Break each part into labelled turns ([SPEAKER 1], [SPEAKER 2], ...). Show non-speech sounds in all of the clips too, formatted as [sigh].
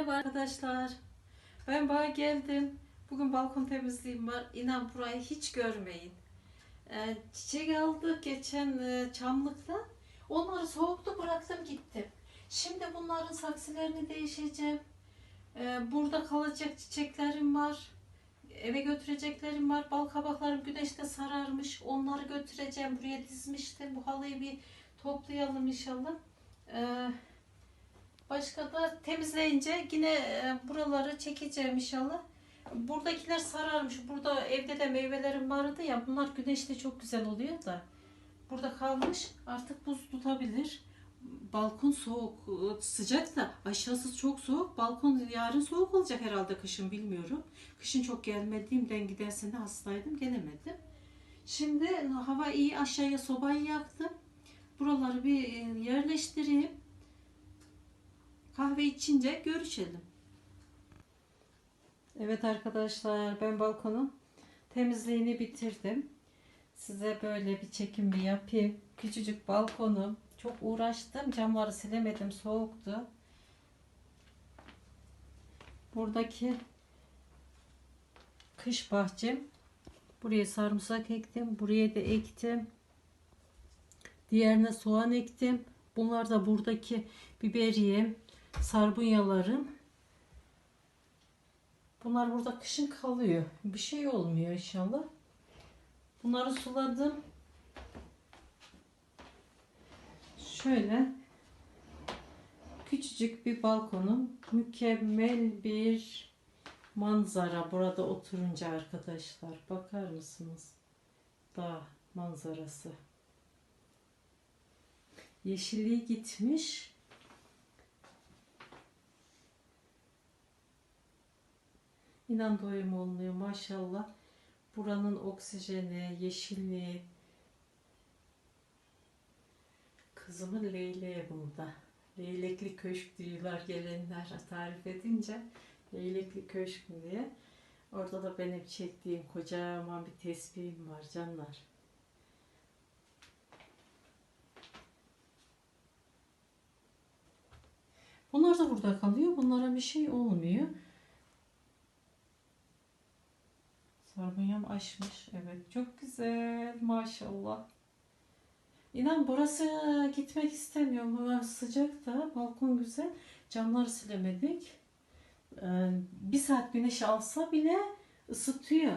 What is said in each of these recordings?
[SPEAKER 1] Merhaba arkadaşlar. Ben bağa geldim. Bugün balkon temizliğim var. İnan burayı hiç görmeyin. Ee, çiçek aldık geçen e, çamlıkta. Onları soğuktu bıraktım gittim. Şimdi bunların saksılarını değişeceğim. Ee, burada kalacak çiçeklerim var. Eve götüreceklerim var. Bal kabaklarım güneşte sararmış. Onları götüreceğim. Buraya dizmiştim. Bu halıyı bir toplayalım inşallah. Ee, Başka da temizleyince yine e, buraları çekeceğim inşallah. Buradakiler sararmış. Burada evde de meyvelerim vardı ya. Bunlar güneşte çok güzel oluyor da. Burada kalmış. Artık buz tutabilir. Balkon soğuk, e, sıcak da aşağısı çok soğuk. Balkon yarın soğuk olacak herhalde kışın bilmiyorum. Kışın çok gelmediğimden giden sene hastaydım gelemedim. Şimdi hava iyi aşağıya sobayı yaktım. Buraları bir e, yerleştireyim. Kahve içince görüşelim. Evet arkadaşlar ben balkonun temizliğini bitirdim. Size böyle bir çekim bir yapayım. Küçücük balkonum. Çok uğraştım. Camları silemedim. Soğuktu. Buradaki kış bahçem. Buraya sarımsak ektim. Buraya da ektim. Diğerine soğan ektim. Bunlar da buradaki biberiyem, sarbunyalarım. Bunlar burada kışın kalıyor. Bir şey olmuyor inşallah. Bunları suladım. Şöyle küçücük bir balkonum. Mükemmel bir manzara burada oturunca arkadaşlar. Bakar mısınız? Dağ manzarası. Yeşilliği gitmiş. İnan doyum olmuyor maşallah. Buranın oksijeni, yeşilliği. Kızımın leyleği burada. Leylekli köşk diyorlar gelenler tarif edince. Leylekli köşk diye. Orada da benim çektiğim kocaman bir tesbihim var canlar. Bunlar da burada kalıyor. Bunlara bir şey olmuyor. Sarbunyam açmış. Evet. Çok güzel. Maşallah. İnan burası gitmek istemiyorum. Sıcak da. Balkon güzel. Camları silemedik. Ee, bir saat güneş alsa bile ısıtıyor.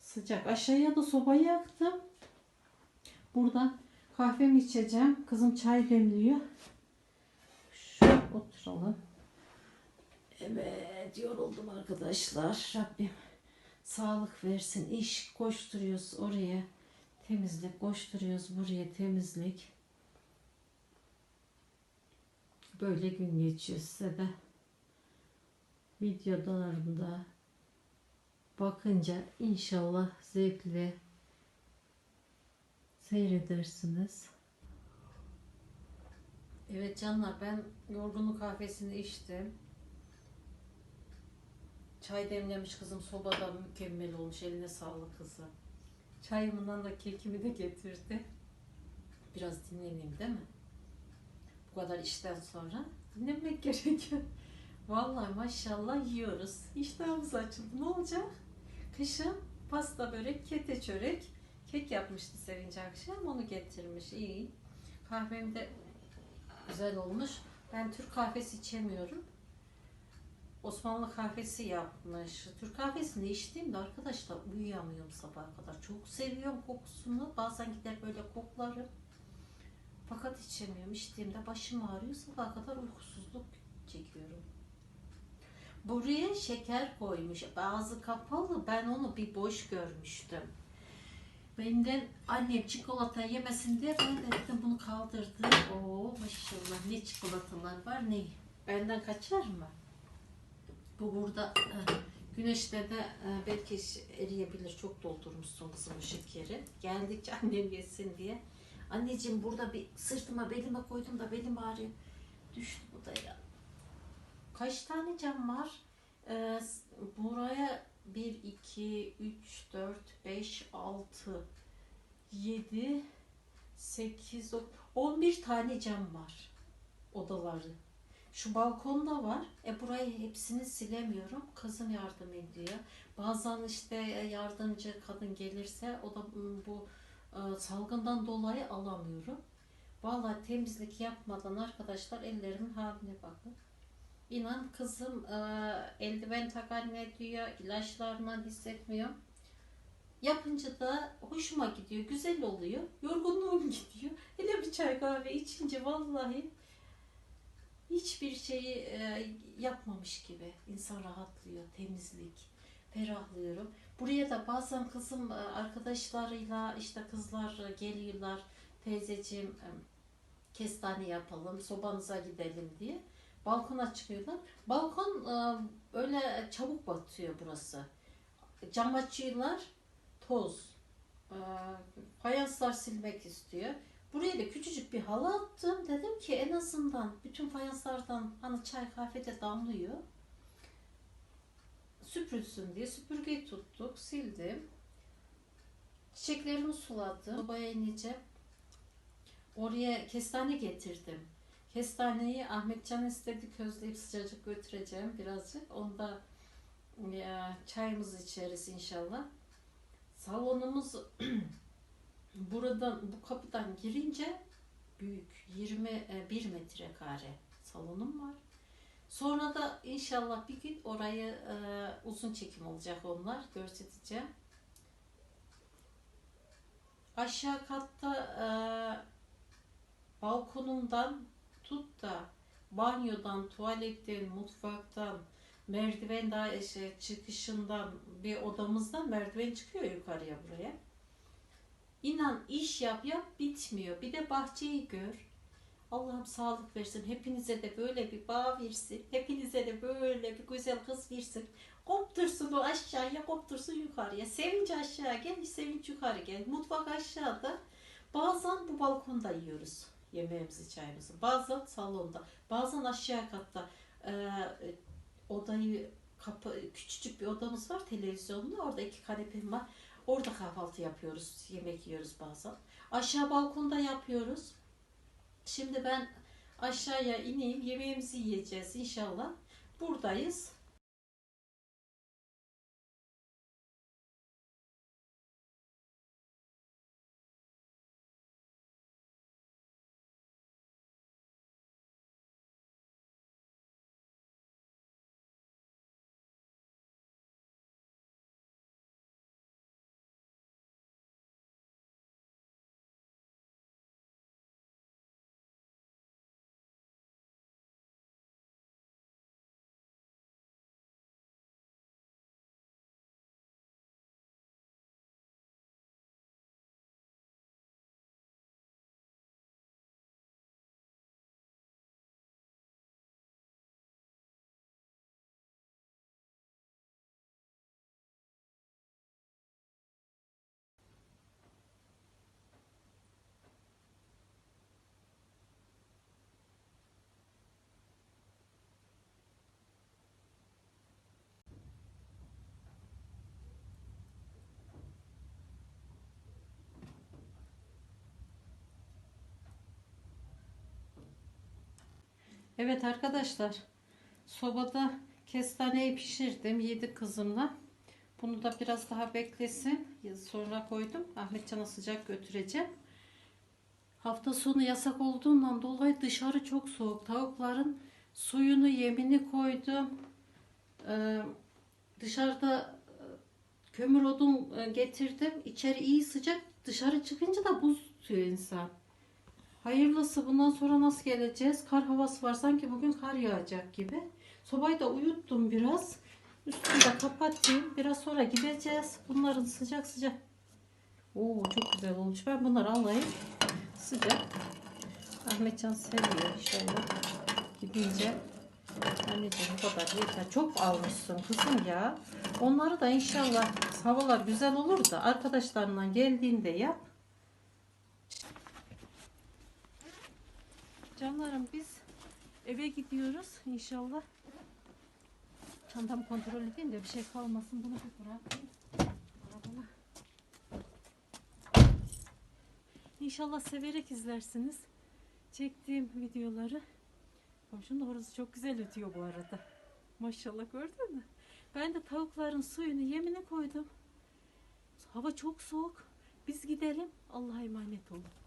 [SPEAKER 1] Sıcak. Aşağıya da sobayı yaktım. Buradan kahvemi içeceğim. Kızım çay demliyor. Şöyle oturalım. Evet yoruldum arkadaşlar. Rabbim sağlık versin. İş koşturuyoruz oraya. Temizlik koşturuyoruz buraya temizlik. Böyle gün geçiyor size de videolarımda bakınca inşallah zevkle seyredersiniz. Evet canlar ben yorgunluk kahvesini içtim. Çay demlemiş kızım sobada mükemmel olmuş. Eline sağlık kızım. Çayımından da kekimi de getirdi. Biraz dinleneyim değil mi? Bu kadar işten sonra dinlenmek [laughs] gerekiyor. Vallahi maşallah yiyoruz. İştahımız açıldı. Ne olacak? Kışın pasta börek, kete çörek, kek yapmıştı Sevinç akşam. Onu getirmiş. İyi. Kahvem de güzel olmuş. Ben Türk kahvesi içemiyorum. Osmanlı kahvesi yapmış. Türk kahvesini içtiğimde arkadaşlar uyuyamıyorum sabaha kadar. Çok seviyorum kokusunu. Bazen gider böyle koklarım. Fakat içemiyorum. İçtiğimde başım ağrıyor. Sabaha kadar uykusuzluk çekiyorum. Buraya şeker koymuş. Bazı kapalı. Ben onu bir boş görmüştüm. Benden annem çikolata yemesin diye ben de dedim bunu kaldırdım. Oo maşallah ne çikolatalar var ne. Benden kaçar mı? Bu burada e, güneşte de e, belki eriyebilir. Çok doldurmuşsun kızım şekeri. Geldikçe [laughs] annem yesin diye. Anneciğim burada bir sırtıma belime koydum da belim ağrıyor. Düştü bu da ya. Kaç tane cam var? Ee, buraya 1, 2, 3, 4, 5, 6, 7, 8, 11 tane cam var odaları. Şu balkonda var. E burayı hepsini silemiyorum. Kızım yardım ediyor. Bazen işte yardımcı kadın gelirse o da ım, bu e, salgından dolayı alamıyorum. Vallahi temizlik yapmadan arkadaşlar ellerimin haline bakın. İnan kızım e, eldiven takar ne diyor, ilaçlarından hissetmiyorum. Yapınca da hoşuma gidiyor, güzel oluyor. Yorgunluğum [laughs] gidiyor. Hele bir çay kahve içince vallahi hiçbir şeyi e, yapmamış gibi insan rahatlıyor, temizlik, ferahlıyorum. Buraya da bazen kızım e, arkadaşlarıyla işte kızlar e, geliyorlar, teyzeciğim e, kestane yapalım, sobanıza gidelim diye. Balkona çıkıyorlar. Balkon öyle çabuk batıyor burası. Cam açıyorlar, toz. Fayanslar silmek istiyor. Buraya da küçücük bir halı attım. Dedim ki en azından bütün fayanslardan hani çay kahvede damlıyor. Süpürülsün diye süpürgeyi tuttuk, sildim. Çiçeklerimi suladım. Sobaya ineceğim. Oraya kestane getirdim. Kestaneyi Ahmetcan istedi közleyip sıcacık götüreceğim birazcık. Onda ya, çayımızı içeriz inşallah. [clears throat] Salonumuz [clears throat] buradan bu kapıdan girince büyük 21 metrekare salonum var. Sonra da inşallah bir gün orayı e, uzun çekim olacak onlar göstereceğim. Aşağı katta e, balkonumdan tut da banyodan, tuvaletten, mutfaktan, merdiven daha şey, çıkışından bir odamızdan merdiven çıkıyor yukarıya buraya. İnan iş yap yap bitmiyor. Bir de bahçeyi gör. Allah'ım sağlık versin. Hepinize de böyle bir bağ versin. Hepinize de böyle bir güzel kız versin. Koptursun o aşağıya, koptursun yukarıya. Sevinç aşağı gel, sevinç yukarı gel. Mutfak aşağıda. Bazen bu balkonda yiyoruz yemeğimizi, çayımızı. Bazen salonda, bazen aşağı katta. Ee, odayı kapı küçücük bir odamız var televizyonlu. Orada iki kanepem var. Orada kahvaltı yapıyoruz, yemek yiyoruz bazen. Aşağı balkonda yapıyoruz. Şimdi ben aşağıya ineyim, yemeğimizi yiyeceğiz inşallah. Buradayız. Evet arkadaşlar, sobada kestaneyi pişirdim, yedik kızımla. Bunu da biraz daha beklesin. Sonra koydum. Ahmetcan'a sıcak götüreceğim. Hafta sonu yasak olduğundan dolayı dışarı çok soğuk. Tavukların suyunu, yemini koydum. Ee, dışarıda e, kömür odun e, getirdim. İçeri iyi sıcak. Dışarı çıkınca da buz tutuyor insan. Hayırlısı bundan sonra nasıl geleceğiz? Kar havası var. Sanki bugün kar yağacak gibi. Sobayı da uyuttum biraz. Üstünü de kapatayım. Biraz sonra gideceğiz. Bunların sıcak sıcak. Oo çok güzel olmuş. Ben bunları alayım. Sıcak. Ahmetcan seviyor inşallah. Gidince. Anneciğim bu kadar yeter. Çok almışsın kızım ya. Onları da inşallah havalar güzel olur da arkadaşlarından geldiğinde yap. Canlarım biz eve gidiyoruz inşallah. Çantamı kontrol edeyim de bir şey kalmasın. Bunu bir bırakayım. Arabama. İnşallah severek izlersiniz. Çektiğim videoları. Komşunun horozu çok güzel ötüyor bu arada. Maşallah gördün mü? Ben de tavukların suyunu yemine koydum. Hava çok soğuk. Biz gidelim. Allah'a emanet olun.